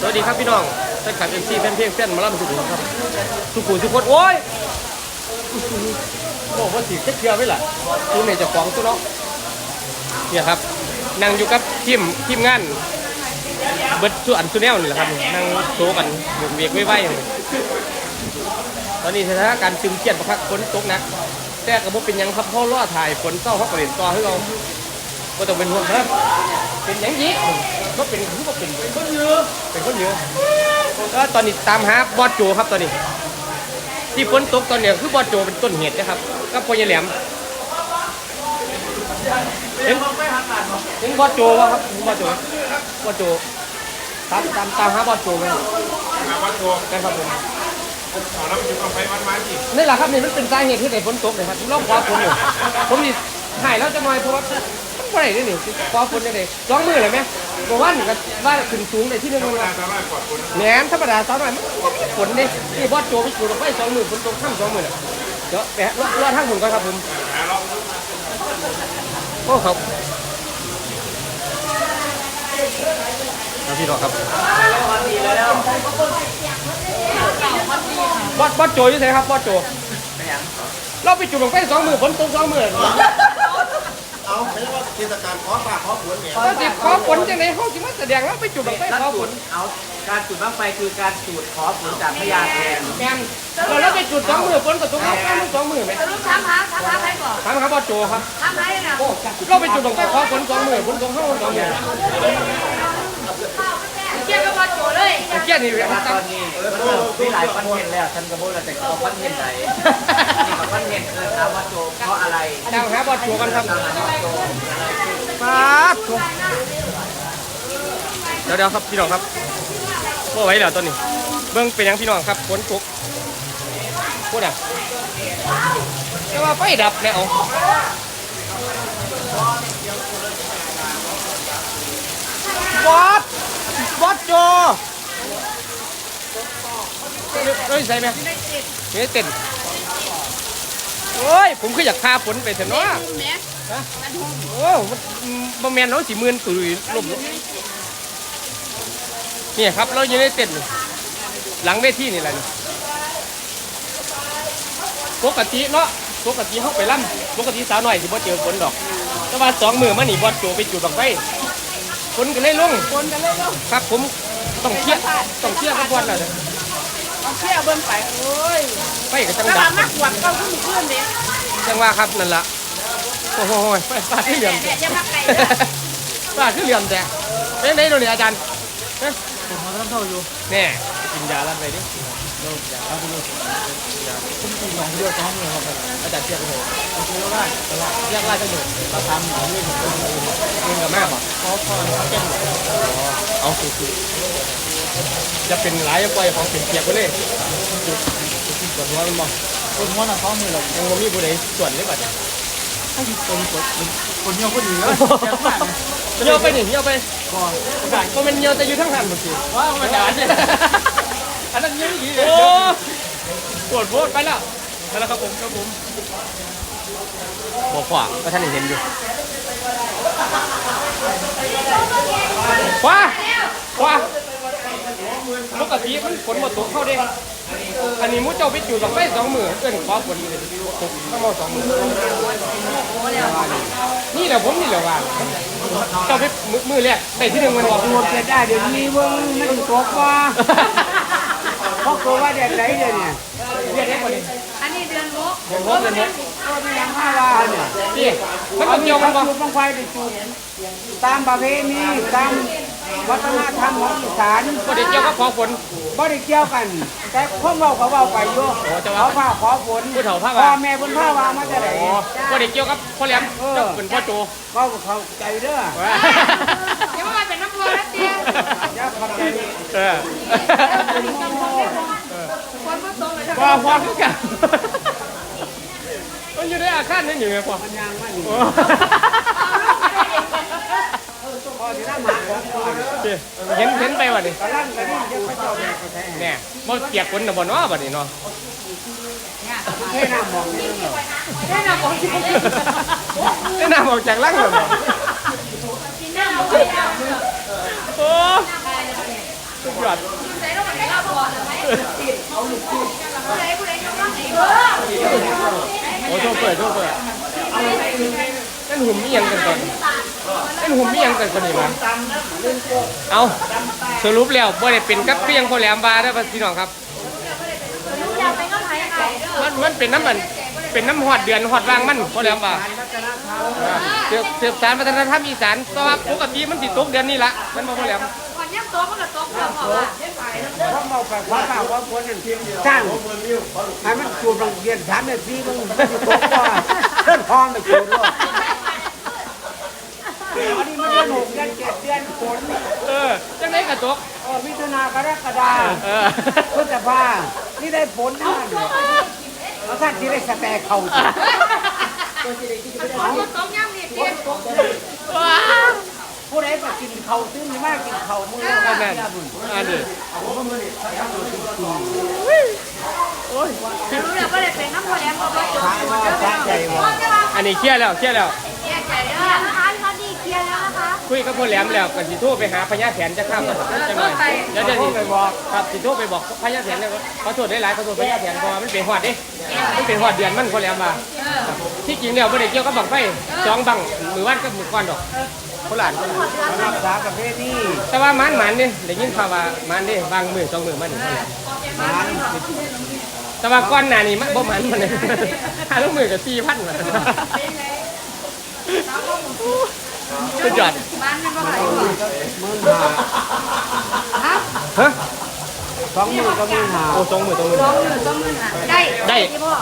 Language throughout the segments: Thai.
สวัสดีครับพี่น้องแฟนคลับเอ็มซีแฟนเพลงแฟนมาล่ำสุขุมครับ สุขุมสุขคนโอ้ยบอกว่าสีเทียบไว้ล่ะดูในเจ้าของตัวเนาะเนี่ยครับนั่งอยู่กับทีมทีมงานเบิร์ดสุอันสุแนวนี่แหละครับนั่งโซกันเบียกเบียกไว้ไว้ตอนนี้สถานการณ์ตึงเครียดประคักฝนตกหนักแต่กระบอกเป็นยังครับพราะล่อถ่ายฝนเศร้าเขาก็เล่นต่อให้เราก็ต้องเป็นห่วงครับ เป็นหยังยีก็เป็นคือว่าเป็นคนเยอะเป็นคนเยอะก็ตอนนี้ตามหาบอสโจครับตอนนี้ ที่ฝนตกตอนเนี้ยคือบอสโจเป็นต้นเหตุนะครับก็พอยายแหลมเห็นเห็นบอสโจวะครับเห็นบอสโจบอสโจตามตามตามหาบอสโจไหมครับมาวัดตัวนะครับผมเอาแล้วมันจะต้องไปวัดมาสินี่แหละครับนี่มันเป็นสาเหตุที่ไหนฝนตกเลยครับรอบความฝนอยู่ผมนี่หายแล้วจะหน่อยเพราะว่า มันไม่ได้นี่นี่ความฝนยังไงสองมือเลยไหมบอกว่าหนึ่งกันว่าขึ้นสูงในที่หนึงธรมัรมนดาว่าสามารถกอดคนแหนมธรรมดาสาวหน่อยมันก็มีฝนดินี่บอสโจไปจูดอกไฟสองหมื่นฝนตกข้ามสองหมื่นอะเดี๋ยวแปะรอรอทางผมก่อนครับผมหาเราโอ้ครับเอาพี่รอครับบอสบอสโจอยู่ไหนครับบอสโจ เราไปจุดลงไฟสองหมื่นฝนตกสองหมื่น เอาไม่ใช่ว่าเทศกาลขอฝากขอฝนเนี่ยเราสิขอฝนจังไหนเขาสิมาแสดงเราไปจุดลงไฟขอฝนเอาการจุดบ้างไฟคือการจุดขอฝนจากพญาแทนแมนเราเราไปจุดสองหมื่นฝนก็ตกข้ามสองหมื่นไหมลูกถามหาถามหาใครก่อนถามครับบอสโจครับถามหาเนี่ยนะเราไปจุดลงไฟขอฝนสองหมื่นฝนตกข้ามสองหมื่นเกี่ยวกับบอลโจเลยไอ้เกี้ยนี่แต่ว่าตั้ตงอนนี้มันมีหลายคอนเทนต์แล้วฉันก็บอกแล้วแต่เอาคอนเทนต์ไหนนี่กับ คอนเทนต์คือถามว่าโจเพราะอะไรตามหาบอสโจกันครับมาว่าโจเดี๋ยวเดี๋ยวครับพี่น้องครับว่าไว้แล้วตอนนี้ เบื้องเป็นยังพี่น้องครับฝนตกพูดอะแต่ว่าไฟดับแล้วบอสบอสโจเอ้ยใส่ไหมไม่เต้น โอ้ย ผมคืออยากพาฝนไปเถอะเนาะแม่โอ้มันบะแมนน้องสีมือนตุยลมนี่ครับเราอยู่ในเต็นท์นี่หลังเวทีนี่แหละนี่ปกติเนาะปกติเขาไปล่ำปกติสาวหน่อยสิบ่เจอฝนดอก แต่ว่าสองมือมานี่บอสโจไปจุดดอกไฟฝนกันเลยลงคนกันเลยลูกครับผมต้องเชี่ยต้องเชี่ยกับบอสแล้ว เด้อเอาเชี่ยเบิ้งไปโอ้ยไฟกับจังถ้าดัมาบมักหวังก็ขึ้นขึ้นเด็กจังว่าครับนั่นล่ะโอ้โหไฟฟ้าที่เหลี่ยมแม่อย่ามาไกลฟ้าที่เหลี่ยมแต่เป็นไงโดนนี่อาจารย์ผมเขาต้องเข้าอยู่แน่กินยาแล้วไปดิเอาไปดูผมตีสองเดือนสองเดือนครับอาจารย์เทียบไปเลยเอาไปแล้วได้ตลาดเรียกไล่ก็อยู่เราทำอยู่นี่ผมเป็นเองกับแม่ป่ะเขาเขาเขาเก่งเอาคือคือ จะเป็นหลายปล่อยของเป็นเปียกไปเลยจุดจุดที่ส่วนหัวมันบอกคนม้วน่ะเขามือเรายังบ่มีผู้ใดส่วนเลยบัดถ้าคนกดคนเดียวก็ดีแล้วเจ็บมากเหี่ยวไปนี่เหี่ยวไปก่อนก็เป็นเหี่ยวแต่อยู่ทั้งหันหมดสิว้าวมาจาเนี่ยอันนั้นเหี่ยวอีกโอ้ปวดโพดไปแล้วไปแล้วครับผมครับผมบอกขวาก็ท่านเห็นอยู่ขวาขวา ปกติมันฝนมาตกเข้าเด้อันนี้มุดเจ้าไปจุดดอกไม้สองมือเอื้อนขวาฝนเลยตกทั้งหมดสองมือนี่แหละผมนี่แหละว่าเจ้าไปมือมือแรกได้ที่หนึ่งมันบอกหมดจะได้เดี๋ยวนี้เบิ้งมันถึงตกว่าเพราะกลัวว่าเด็ดไหนเดี๋ยวนี้เรียกได้กว่านี้อันนี้เดือนหกเดี๋ยวผมเดี๋ยวผมก็ไม่ยังห้าว่าเนี่ยนี่มันเอาก็มีเกี่ยวกกัระนบ่จุดบังไฟไปจุดตามประเพณีตาม วัฒนธรรมของอีสานก็ได้เกี่ยวกับขอฝน บ่ได้เกี่ยวกัน แต่พวกเราเขาเว้าไปอยู่โอ้จะว่าเขาพาขอฝนผู้เฒ่าพาพ่ว่าอแม่เพิ่นพาว่ามาจะไหน อ๋อก็ได้เกี่ยวกับพ่อแหลมเจ้าเป็นพ่อโจเขาเข้าใจเด้อเดี๋ยวมาเป็นน้ำร้อนแล้วเตี้ยอย่าเข้าใจเออคนมาตรงเลยว่าพอคือกันมันอยู่ในอาคารนั่นอยู่ไงพ่อมันยังมันอยู่ โอ้ พ่อสินำหาของก่อนเห็นเห็นไปวะนี่กำลังกันนี่เดี๋ยวเขาเจ้าแบกไปแท้แน่บ่เปียกฝนน่ะบ่เนาะบัดนี้เนาะเทน้ำหมองนี่เนาะได้นะบอกที่ได้น้ำออกจากลังแล้วบ่กินได้เราไม่เอาโอ้ยอดใส่ลงไปก็พอเลยไหมเอาลูกคู่ผู้ใดผู้ใดยกน้องไหนเออโอ้โชเปิดโชเปิดนั่นหุ่มมียังกันก่อน นั่นหุ่มมียังกันก่อนนี่มาเอาสรุปแล้วบ่ได้เป็นกับเพียงพอแหลมบาได้อพี่น้องครับอยากไปก็ไทยไทยเด้อมันมันเป็นน้ำมันเป็นน้ำหอดเดือนหอดวางมันพอแหลมบาเสืบเสืบสารวัฒนธรรมอีสานต่ว่าปกติมันสิดตกเดือนนี้ละมันบ่พอแหลมก่อนย่ำต๊ะมันก็ต๊ะเดียวพอว่เพราะเมาไปว่าเปล่าว่าคนนั้นจ้างให้มันจูบโรงเรียนสามนาทีมึงตกว่าเดินทองไปจูบด้วยอันนี้มันเดือนหกเดือนเจ็ดเดือนฝน เออจังไดกระตก เออมิถุนากรกฎา เออ พฤษภานี่ได้ผลทั้งนั้นเลยแล้วท่านที่ได้สแตกเขาเอาโต๊ะย่ำนี่เตี้ยผู้ใดมากินเขาซื้อมากกินเขามืออันนั้นอันนี้รู้แล้วก็เลยเป็นน้ำพอแล้วพอว่าโจ๊กช้าว่าช้าใจว่าอันนี้เคลียร์แล้วเคลียร์แล้ว คะคุยกับพ่อแหลมแล้วก็สิโทรไปหาพญาแถนจะข้ามมาจังหน่อยเดี๋ยวเดี๋ยวสิไปบอกครับสิโทรไปบอกพญาแถนเนี่ยขอโทษได้หลายขอโทษพญาแถนเพราะว่ามันเป็นหอดเด้มันเป็นหอดเดือนมันพ่อแหลมมาที่จริงแล้วไม่ได้เกี่ยวกับบังไฟสองบังมือวันกับมือก้อนดอกคนหลานคนหลานรักษาประเภทนี้แต่ว่ามันมันนี่ได้ยินข่าวว่ามันนี่บางมือสองมือมันนี่มันแต่ว่าก้อนหน้านี่มันบ่มันมันเลยหาลูกมือกับสี่พันมา สุดยอดบ้านมันบ่ไหลมือหาฮะสองมือก็มือหาโอ้สองมือสองมือสองหมื่นสองหมื่นอะได้ได้ที่พ่อ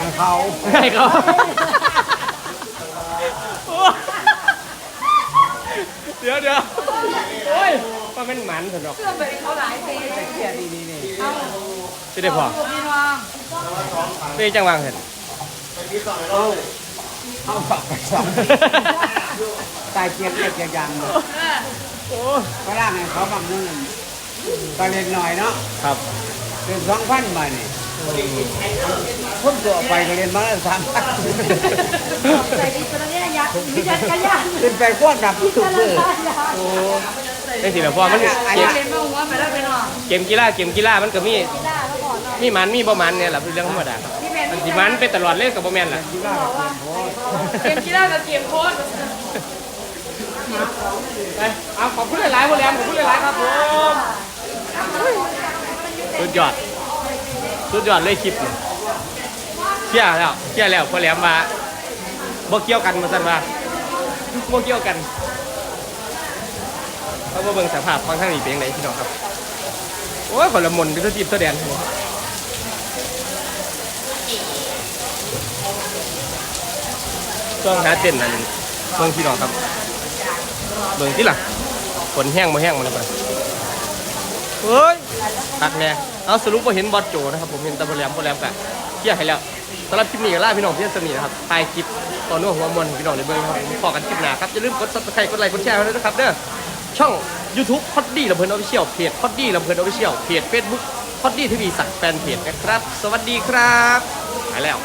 ให้เขาให้เขาเดี๋ยวเดี๋ยวโอ้ยว่ามันหมันสนอกเพื่อนไปเขาหลายปีเกียดีนี่นี่เอาจะได้พอลูกพี่น้องเป็นจังหวางเห็นเอาฝากไปสอง ตายเกียร์เกียร์เกียร์ยังเลยโอ้ก็ล่างให้เขาบางนึงก็เล็กหน่อยเนาะครับเป็นสองพันมานี่พุ่มตัวไปก็เรียนมาแล้วสามพันใจดีตอนนี้ยักษ์มีจักรยานเป็นไปกว้างดับทุกทุกมือโอ้ได้สิแล้วพอมันอันเกนี้มเรียนมาหัวไปแล้วไปน้องเกมกีฬาเกมกีฬามันก็มีมีมันมีบ่มันเนี่ยแหละเป็นเรื่องธรรมดา ครับพี่แมนมันสิมันไปตลอดเลยกับบ่แม่นล่ะเกมกีฬากับเกมโค้ดไปเอาขอบคุณหลายๆพ่อแหลมขอบคุณหลายๆครับผมสุดยอดสุดยอดเลยคลิปนี่เชี่ยแล้วเชี่ยแล้วพ่อแหลมมาบ่เกี่ยวกันมาสั่นว่าบ่เกี่ยวกันเขามาเบิ่งสภาพฟังทางนี้เป็นยังไงพี่น้องครับโอ้ยคนละมนเป็นตัวจีบตัวแดน ช่วงหาเต้นนั่นเบิ่งพี่น้องครับเบิ่งที่ล่ะฝนแห้งมาแห้งมาแล้วไปเฮ้ยตักแน่เอาสรุปว่าเห็นบอสโจนะครับผมเห็นแตะบอลแหลมบอลแหลมกะเที่ยให้แล้วสำหรับคลิปนี้ก็ล่าพี่น้องเพื่อนสนิทนะครับถ่ายคลิปตอนนู้นหัวมวลให้พี่น้องได้เบิ่งครับผมพอกันคลิปหน้าครับอย่าลืมกดซับสไครต์กดไลค์กดแชร์ให้ด้วยนะครับเด้อช่อง YouTube พอดดี้ลำเพลินออฟฟิเชียลเพจพอดดี้ลำเพลินออฟฟิเชียลเพจ Facebook พอดดี้ทีวีสักแฟนเพจนะครับ สวัสดีครับไปแล้ว